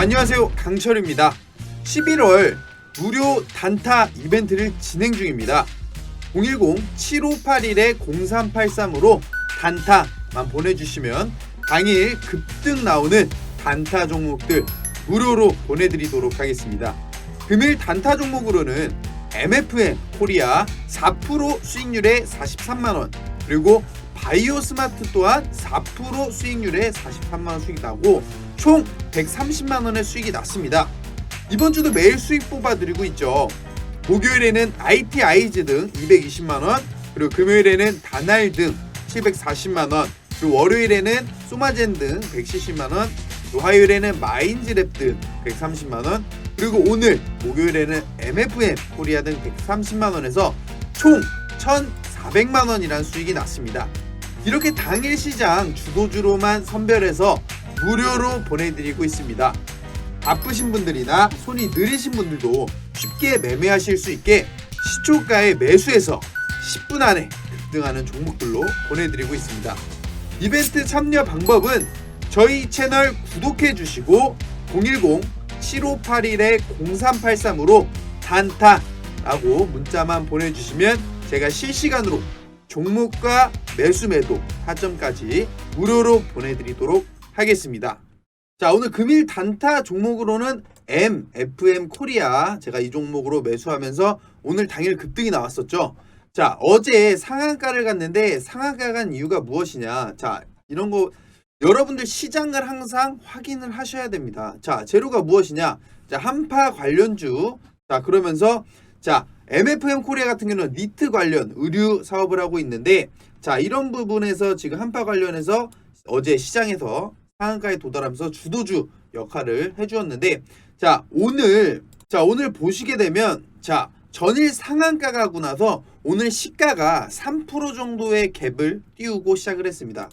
안녕하세요. 강철입니다. 11월 무료 단타 이벤트를 진행 중입니다. 010-7581-0383으로 단타만 보내주시면 당일 급등 나오는 단타 종목들 무료로 보내드리도록 하겠습니다. 금일 단타 종목으로는 MFM 코리아 4% 수익률에 43만원 그리고 바이오 스마트 또한 4% 수익률에 43만원 수익이 나고 총 130만 원의 수익이 났습니다. 이번 주도 매일 수익 뽑아드리고 있죠. 목요일에는 IT 아이즈 등 220만 원, 그리고 금요일에는 다날 등 740만 원, 그리고 월요일에는 소마젠 등 170만원, 그리고 화요일에는 마인즈랩 등 130만 원, 그리고 오늘 목요일에는 MFM 코리아 등 130만 원에서 총 1,400만 원이라는 수익이 났습니다. 이렇게 당일 시장 주도주로만 선별해서 무료로 보내드리고 있습니다. 바쁘신 분들이나 손이 느리신 분들도 쉽게 매매하실 수 있게 시초가에 매수해서 10분 안에 급등하는 종목들로 보내드리고 있습니다. 이벤트 참여 방법은 저희 채널 구독해 주시고 010-7581-0383으로 단타라고 문자만 보내주시면 제가 실시간으로 종목과 매수 매도 타점까지 무료로 보내드리도록 하겠습니다. 자 오늘 금일 단타 종목으로는 M, FM 코리아 제가 이 종목으로 매수하면서 오늘 당일 급등이 나왔었죠. 자 어제 상한가를 갔는데 상한가 간 이유가 무엇이냐? 자 이런 거 여러분들 시장을 항상 확인을 하셔야 됩니다. 자 재료가 무엇이냐? 자 한파 관련주 자 그러면서 자 MFM 코리아 같은 경우는 니트 관련 의류 사업을 하고 있는데 자 이런 부분에서 지금 한파 관련해서 어제 시장에서 상한가에 도달하면서 주도주 역할을 해주었는데 자 오늘 자 오늘 보시게 되면 자 전일 상한가 가고 나서 오늘 시가가 3% 정도의 갭을 띄우고 시작을 했습니다.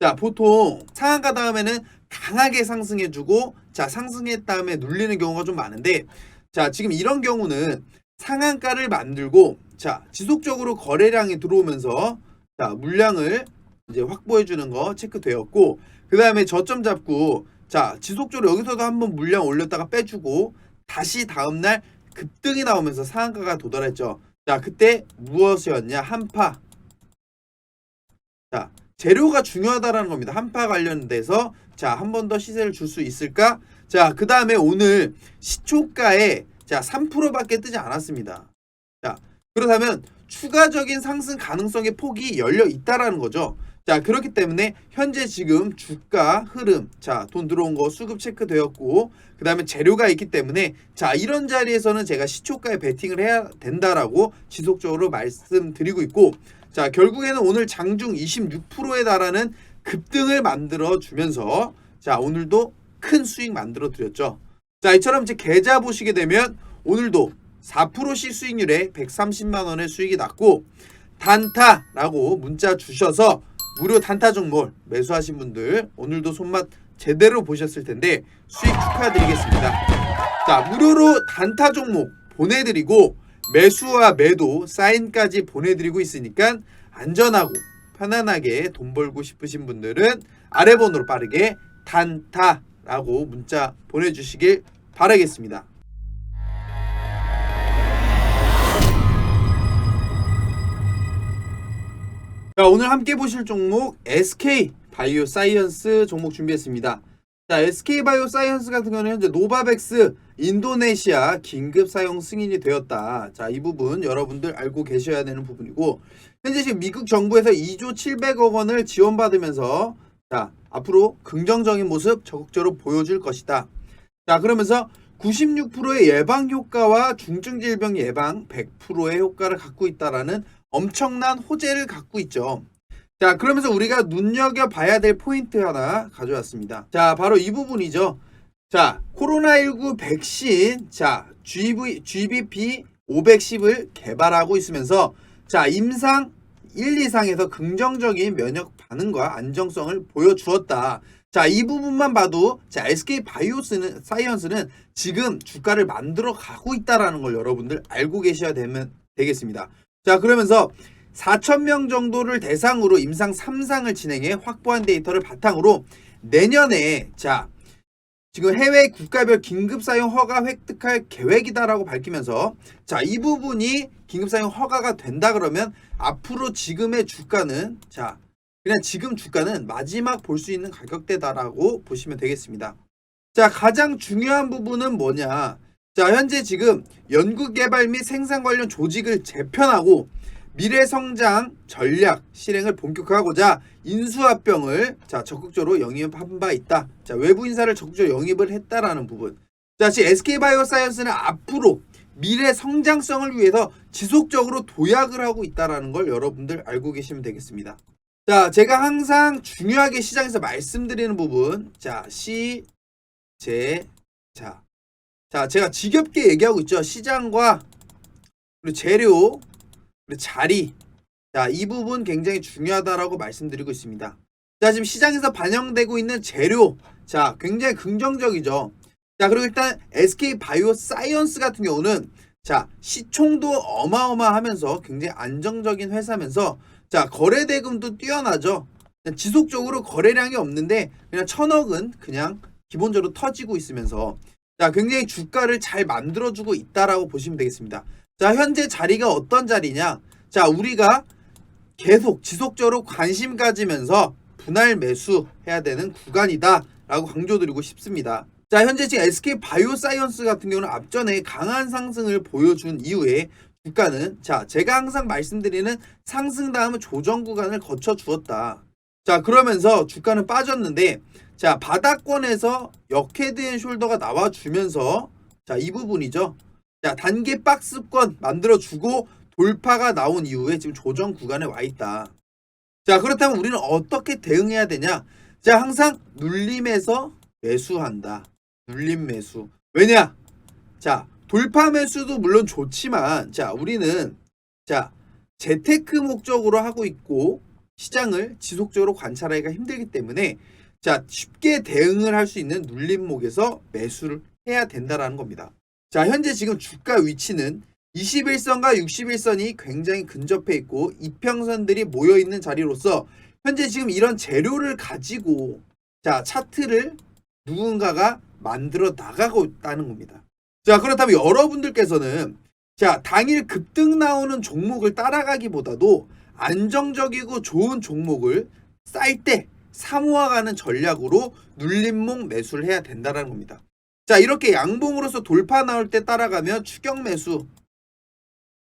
자 보통 상한가 다음에는 강하게 상승해주고 자 상승했 다음에 눌리는 경우가 좀 많은데 자 지금 이런 경우는 상한가를 만들고 자 지속적으로 거래량이 들어오면서 자 물량을 이제 확보해 주는 거 체크되었고 그 다음에 저점 잡고 자 지속적으로 여기서도 한번 물량 올렸다가 빼주고 다시 다음날 급등이 나오면서 상한가가 도달했죠. 자 그때 무엇이었냐 한파. 자 재료가 중요하다라는 겁니다. 한파 관련돼서 자 한 번 더 시세를 줄 수 있을까? 자 그 다음에 오늘 시초가에 자 3%밖에 뜨지 않았습니다. 자 그렇다면 추가적인 상승 가능성의 폭이 열려 있다라는 거죠. 자 그렇기 때문에 현재 지금 주가 흐름 자 돈 들어온 거 수급 체크되었고 그 다음에 재료가 있기 때문에 자 이런 자리에서는 제가 시초가에 베팅을 해야 된다라고 지속적으로 말씀드리고 있고 자 결국에는 오늘 장중 26%에 달하는 급등을 만들어 주면서 자 오늘도 큰 수익 만들어 드렸죠. 자 이처럼 이제 계좌 보시게 되면 오늘도 4%씩 수익률에 130만 원의 수익이 났고 단타라고 문자 주셔서 무료 단타 종목 매수하신 분들 오늘도 손맛 제대로 보셨을 텐데 수익 축하드리겠습니다. 자 무료로 단타 종목 보내드리고 매수와 매도 사인까지 보내드리고 있으니까 안전하고 편안하게 돈 벌고 싶으신 분들은 아래 번호로 빠르게 단타라고 문자 보내주시길 바라겠습니다. 자, 오늘 함께 보실 종목 SK 바이오 사이언스 종목 준비했습니다. 자, SK 바이오 사이언스 같은 경우는 현재 노바백스 인도네시아 긴급 사용 승인이 되었다. 자, 이 부분 여러분들 알고 계셔야 되는 부분이고 현재 지금 미국 정부에서 2조 700억 원을 지원받으면서 자, 앞으로 긍정적인 모습 적극적으로 보여줄 것이다. 자, 그러면서 96%의 예방 효과와 중증 질병 예방 100%의 효과를 갖고 있다라는 엄청난 호재를 갖고 있죠. 자, 그러면서 우리가 눈여겨봐야 될 포인트 하나 가져왔습니다. 자, 바로 이 부분이죠. 자, 코로나19 백신, 자, GV, GBP 510을 개발하고 있으면서, 자, 임상 1, 2상에서 긍정적인 면역 반응과 안정성을 보여주었다. 자, 이 부분만 봐도, 자, SK 바이오스는, 사이언스는 지금 주가를 만들어 가고 있다라는 걸 여러분들 알고 계셔야 되면, 되겠습니다. 자, 그러면서 4,000명 정도를 대상으로 임상 3상을 진행해 확보한 데이터를 바탕으로 내년에 자 지금 해외 국가별 긴급 사용 허가 획득할 계획이다라고 밝히면서 자, 이 부분이 긴급 사용 허가가 된다 그러면 앞으로 지금의 주가는 자, 그냥 지금 주가는 마지막 볼 수 있는 가격대다라고 보시면 되겠습니다. 자, 가장 중요한 부분은 뭐냐? 자, 현재 지금 연구개발 및 생산 관련 조직을 재편하고 미래 성장 전략 실행을 본격화하고자 인수합병을 자 적극적으로 영입한 바 있다. 자 외부 인사를 적극적으로 영입을 했다라는 부분. 자 SK 바이오사이언스는 앞으로 미래 성장성을 위해서 지속적으로 도약을 하고 있다라는 걸 여러분들 알고 계시면 되겠습니다. 자 제가 항상 중요하게 시장에서 말씀드리는 부분 자 시, 제, 자. 자 제가 지겹게 얘기하고 있죠. 시장과 그리고 재료 그리고 자리 자, 이 부분 굉장히 중요하다라고 말씀드리고 있습니다. 자, 지금 시장에서 반영되고 있는 재료. 자, 굉장히 긍정적이죠. 자, 그리고 일단 SK 바이오 사이언스 같은 경우는 자, 시총도 어마어마하면서 굉장히 안정적인 회사면서 자, 거래 대금도 뛰어나죠. 지속적으로 거래량이 없는데 그냥 천억은 그냥 기본적으로 터지고 있으면서 자, 굉장히 주가를 잘 만들어주고 있다라고 보시면 되겠습니다. 자, 현재 자리가 어떤 자리냐? 자, 우리가 계속 지속적으로 관심 가지면서 분할 매수해야 되는 구간이다 라고 강조드리고 싶습니다. 자, 현재 지금 SK 바이오사이언스 같은 경우는 앞전에 강한 상승을 보여준 이후에 주가는 자, 제가 항상 말씀드리는 상승 다음은 조정 구간을 거쳐 주었다. 자, 그러면서 주가는 빠졌는데 자, 바닥권에서 역헤드 앤 숄더가 나와 주면서 자, 이 부분이죠. 자, 단계 박스권 만들어 주고 돌파가 나온 이후에 지금 조정 구간에 와 있다. 자, 그렇다면 우리는 어떻게 대응해야 되냐? 자, 항상 눌림에서 매수한다. 눌림 매수. 왜냐? 자, 돌파 매수도 물론 좋지만, 자, 우리는, 자, 재테크 목적으로 하고 있고, 시장을 지속적으로 관찰하기가 힘들기 때문에, 자, 쉽게 대응을 할 수 있는 눌림목에서 매수를 해야 된다라는 겁니다. 자, 현재 지금 주가 위치는 21선과 61선이 굉장히 근접해 있고 이평선들이 모여 있는 자리로서 현재 지금 이런 재료를 가지고 자 차트를 누군가가 만들어 나가고 있다는 겁니다. 자 그렇다면 여러분들께서는 자 당일 급등 나오는 종목을 따라가기보다도 안정적이고 좋은 종목을 쌀때 사모아가는 전략으로 눌림목 매수를 해야 된다는 겁니다. 자 이렇게 양봉으로서 돌파 나올 때 따라가면 추격 매수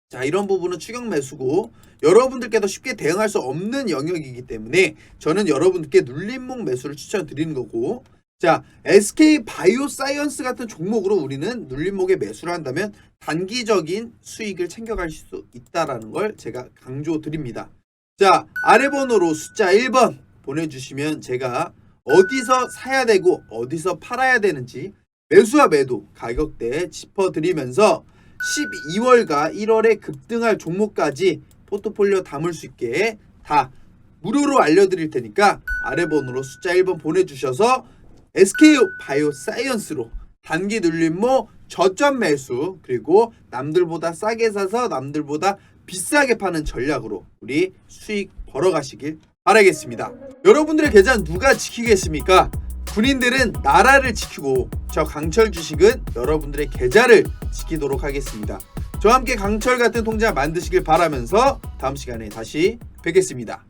자 이런 부분은 추격 매수고 여러분들께도 쉽게 대응할 수 없는 영역이기 때문에 저는 여러분들께 눌림목 매수를 추천드리는 거고 자 SK 바이오사이언스 같은 종목으로 우리는 눌림목에 매수를 한다면 단기적인 수익을 챙겨갈 수 있다라는 걸 제가 강조드립니다. 자 아래 번호로 숫자 1번 보내주시면 제가 어디서 사야 되고 어디서 팔아야 되는지 매수와 매도 가격대 짚어드리면서 12월과 1월에 급등할 종목까지 포트폴리오 담을 수 있게 다 무료로 알려드릴 테니까 아래 번호로 숫자 1번 보내주셔서 SK 바이오 사이언스로 단기 눌림목 저점 매수 그리고 남들보다 싸게 사서 남들보다 비싸게 파는 전략으로 우리 수익 벌어가시길 바라겠습니다. 여러분들의 계좌는 누가 지키겠습니까? 군인들은 나라를 지키고 저 강철 주식은 여러분들의 계좌를 지키도록 하겠습니다. 저와 함께 강철 같은 통장 만드시길 바라면서 다음 시간에 다시 뵙겠습니다.